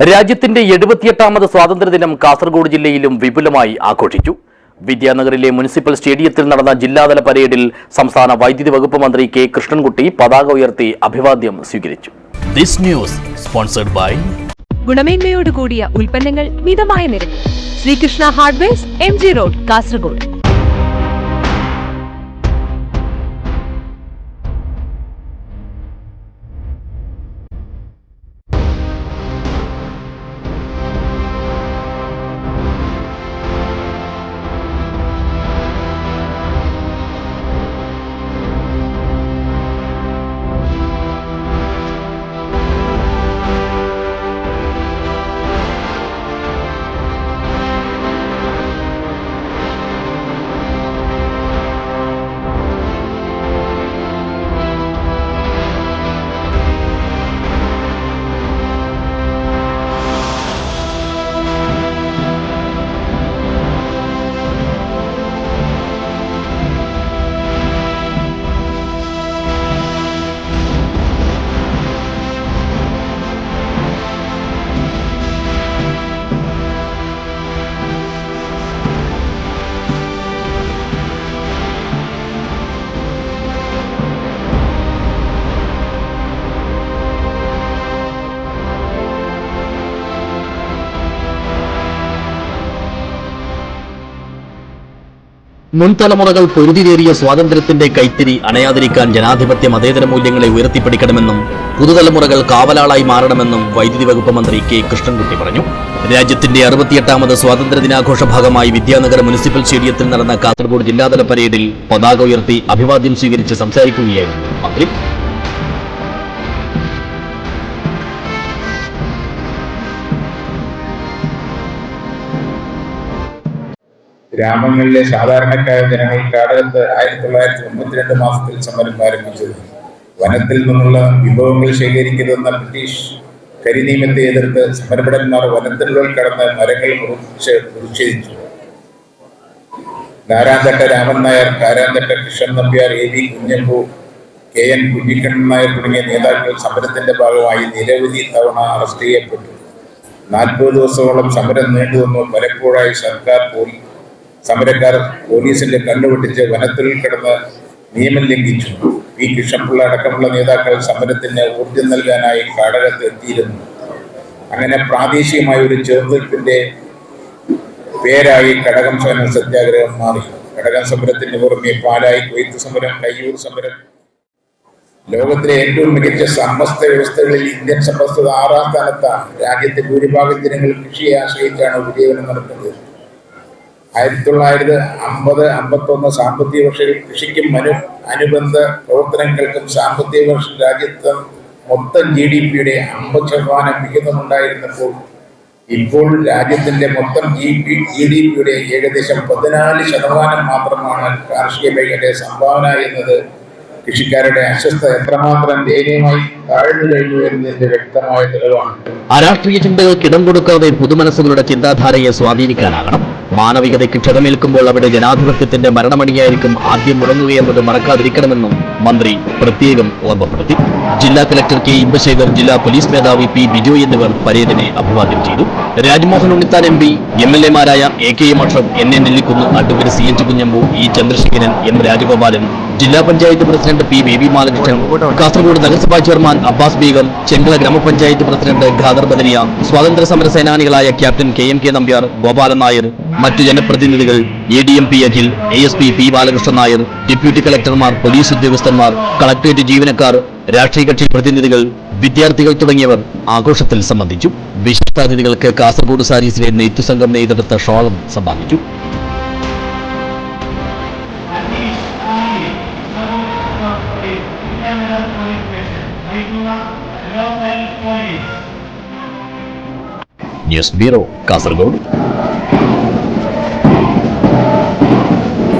രാജ്യത്തിന്റെ എഴുപത്തിയെട്ടാമത് സ്വാതന്ത്ര്യദിനം കാസർഗോഡ് ജില്ലയിലും വിപുലമായി ആഘോഷിച്ചു. വിദ്യാനഗറിലെ മുനിസിപ്പൽ സ്റ്റേഡിയത്തിൽ നടന്ന ജില്ലാതല പരേഡിൽ സംസ്ഥാന വൈദ്യുതി വകുപ്പ് മന്ത്രി കെ കൃഷ്ണൻകുട്ടി പതാക ഉയർത്തി അഭിവാദ്യം സ്വീകരിച്ചു. ദിസ് ന്യൂസ് സ്പോൺസർഡ് ബൈ ഗുണമേന്മയോട് കൂടിയ ഉൽപ്പന്നങ്ങൾ മിതമായ നിരക്കിൽ. Srikrishna hardwares M G road Kasaragod. മുൻ പൊരുതി പൊരുതിയേറിയ സ്വാതന്ത്ര്യത്തിന്റെ കൈത്തിരി അണയാതിരിക്കാൻ ജനാധിപത്യ മതേതര മൂല്യങ്ങളെ ഉയർത്തിപ്പിടിക്കണമെന്നും പുതുതലമുറകൾ കാവലാളായി മാറണമെന്നും വൈദ്യുതി വകുപ്പ് മന്ത്രി കെ കൃഷ്ണൻകുട്ടി പറഞ്ഞു. രാജ്യത്തിന്റെ അറുപത്തിയെട്ടാമത് സ്വാതന്ത്ര്യ ദിനാഘോഷ ഭാഗമായി വിദ്യാനഗർ മുനിസിപ്പൽ സ്റ്റേഡിയത്തിൽ നടന്ന കാസർഗോഡ് ജില്ലാതല പരേഡിൽ പതാക ഉയർത്തി അഭിവാദ്യം സ്വീകരിച്ച് സംസാരിക്കുകയായിരുന്നു മന്ത്രി. ഗ്രാമങ്ങളിലെ സാധാരണക്കാരായ ജനങ്ങൾക്ക് ആയിരത്തി തൊള്ളായിരത്തി മുപ്പത്തിരണ്ട് മാസത്തിൽ സമരം ആരംഭിച്ചത്. വനത്തിൽ നിന്നുള്ള വിഭവങ്ങൾ ശേഖരിക്കരുതെന്ന ബ്രിട്ടീഷ് കരിനിയമത്തെ എതിർത്ത് സമരഭടന്മാർ വനത്തിനുള്ളിൽ കടന്ന് മരങ്ങൾ മുറിച്ച് പ്രതിഷേധിച്ചു. Narantatta Raman Nair Karantatta Krishnan Nambiar A V Kunhambu K N Kunhikannan Nair തുടങ്ങിയ നേതാക്കൾ സമരത്തിന്റെ ഭാഗമായി നിരവധി തവണ അറസ്റ്റ് ചെയ്യപ്പെട്ടു. നാൽപ്പത് ദിവസത്തോളം സമരം നീണ്ടുവന്നു പലപ്പോഴായി സർക്കാർ പോലീസ് സമരക്കാർ പോലീസിന്റെ കല്ലുപൊട്ടിച്ച് വനത്തിൽ കിടന്ന് നിയമം ലംഘിച്ചു. പി. കൃഷ്ണപിള്ള അടക്കമുള്ള നേതാക്കൾ സമരത്തിന് ഊർജം നൽകാനായി കാടകത്ത് എത്തിയിരുന്നു. അങ്ങനെ പ്രാദേശികമായ ഒരു ചെറുതീർപ്പിന്റെ പേരായി കടകം സമരം സത്യാഗ്രഹം മാറി. കടകം സമരത്തിന് പുറമെ പാലായി കൊയ്ത്ത് സമരം കയ്യൂർ സമരം. ലോകത്തിലെ ഏറ്റവും മികച്ച സമ്പസ്ത വ്യവസ്ഥകളിൽ ഇന്ത്യൻ സമ്പസ്ഥത ആറാം സ്ഥാനത്താണ്. രാജ്യത്തെ ഭൂരിഭാഗം ജനങ്ങൾ കൃഷിയെ ആശ്രയിച്ചാണ് ഉപജീവനം നടത്തുന്നത്. ആയിരത്തി തൊള്ളായിരത്തി അമ്പത് അമ്പത്തൊന്ന് സാമ്പത്തിക വർഷത്തിൽ കൃഷിക്കും അനു അനുബന്ധ പ്രവർത്തനങ്ങൾക്കും സാമ്പത്തിക വർഷം രാജ്യത്ത് മൊത്തം ജി ഡി പിയുടെ അമ്പത് ശതമാനം വിഹിതമുണ്ടായിരുന്നപ്പോൾ ഇപ്പോൾ രാജ്യത്തിന്റെ മൊത്തം ജി പി ജി ഡി പിയുടെ ഏകദേശം പതിനാല് ശതമാനം മാത്രമാണ് കാർഷിക മേഖലയുടെ സംഭാവന എന്നത്. കൃഷിക്കാരുടെ അസ്വസ്ഥ എത്രമാത്രം ദയനീയമായി താഴ്ന്നു കഴിഞ്ഞു എന്നതിന്റെ വ്യക്തമായ തെളിവാണ്. അരാഷ്ട്രീയ ചിന്തകൾക്ക് ഇടം കൊടുക്കാതെ പുതുമനസ്സുകളുടെ ചിന്താധാരയെ സ്വാധീനിക്കാനാകണം. മാനവികതയ്ക്ക് ക്ഷതമേൽക്കുമ്പോൾ അവിടെ ജനാധിപത്യത്തിന്റെ മരണമണിയായിരിക്കും ആദ്യം മുടങ്ങുകയെന്നത് മറക്കാതിരിക്കണമെന്നും മന്ത്രി പ്രത്യേകം ഓർമ്മപ്പെടുത്തി. ജില്ലാ കലക്ടർ കെ ഇമ്പശേഖർ ജില്ലാ പോലീസ് മേധാവി പി ബിജു എന്നിവർ പരേഡിനെ അഭിവാദ്യം ചെയ്തു. Rajmohan Unnithan M P M L എമാരായ A K M Ashraf N N Nellikunnu advocate C H Kunhambu E Chandrasekharan M Rajagopalan ജില്ലാ പഞ്ചായത്ത് പ്രസിഡന്റ് പി ബേബി ബാലകൃഷ്ണൻ കാസർഗോഡ് നഗരസഭാ ചെയർമാൻ അബ്ബാസ് ബീഗം ചെങ്കള ഗ്രാമപഞ്ചായത്ത് പ്രസിഡന്റ് ഖാദർ ബദനിയ സ്വാതന്ത്ര്യ സമര സേനാനികളായ captain K M K Nambiar Gopalan Nair മറ്റു ജനപ്രതിനിധികൾ A D M P Akhil A S P P Balakrishnan Nair deputy കളക്ടർമാർ police ഉദ്യോഗസ്ഥന്മാർ collectorate ജീവനക്കാർ രാഷ്ട്രീയ കക്ഷി പ്രതിനിധികൾ വിദ്യാർത്ഥികൾ തുടങ്ങിയവർ ആഘോഷത്തിൽ സംബന്ധിച്ചു. വിശിഷ്ടാതിഥികൾക്ക് കാസർഗോഡ് സാരീസിലെ നെയ്ത്തു സംഘം നെയ്തെടുത്ത ഷോളം സമ്മാനിച്ചു. News bureau Kasaragod.